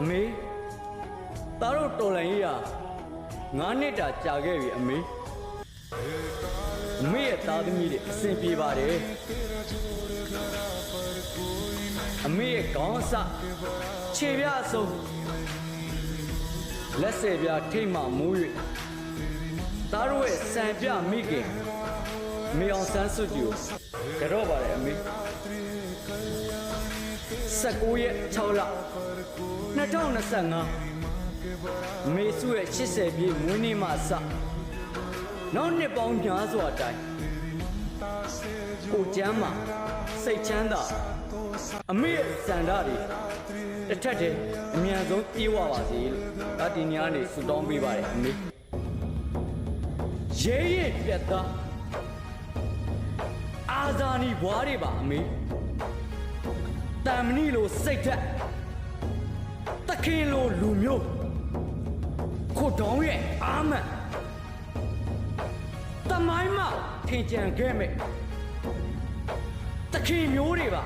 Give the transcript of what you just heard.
အမေသားတို့တော်လိုင်းကြီးဟာငါးနှစ်တာကြာခဲ့ပြီအမေအမေရဲ့သားသမီးတွေအဆင်ပြေပါတယ်အမေရဲ့ခေါင်းအစခြေပြအစုံလက်ဆယ်ပြထိတ်မှမိုး၍သားတို့ရဲ့စံပြမိခင်မေအောင်ဆန်းစုကြည်ကိုကြော့ပါတယ်အမေ 19ရက်6လ2025မေစုရဲ့80ပြည့်မွေးနေ့မှစနောက်နှစ်ပေါင်းများစွာတိုင်ကိုကျမ်းမှာစိတ်ချမ်းသာအမေရဲ့စံဓာတ်တွေတစ်ထက်တည်းအမြန်ဆုံးပြေးဝပါစေလို့ဒါဒီညနေဆုတောင်းပေးပါတယ်အမေရဲရဲပြတ်သားအာဇာနည်ဘွားတွေပါအမေ တမ်မဏိလိုစိတ်ထက်တခင်လိုလူမျိုးခိုတောင်းရဲ့အာမန်တမိုင်းမှထင်ကြံခဲ့မဲ့တခင်မျိုးတွေပါ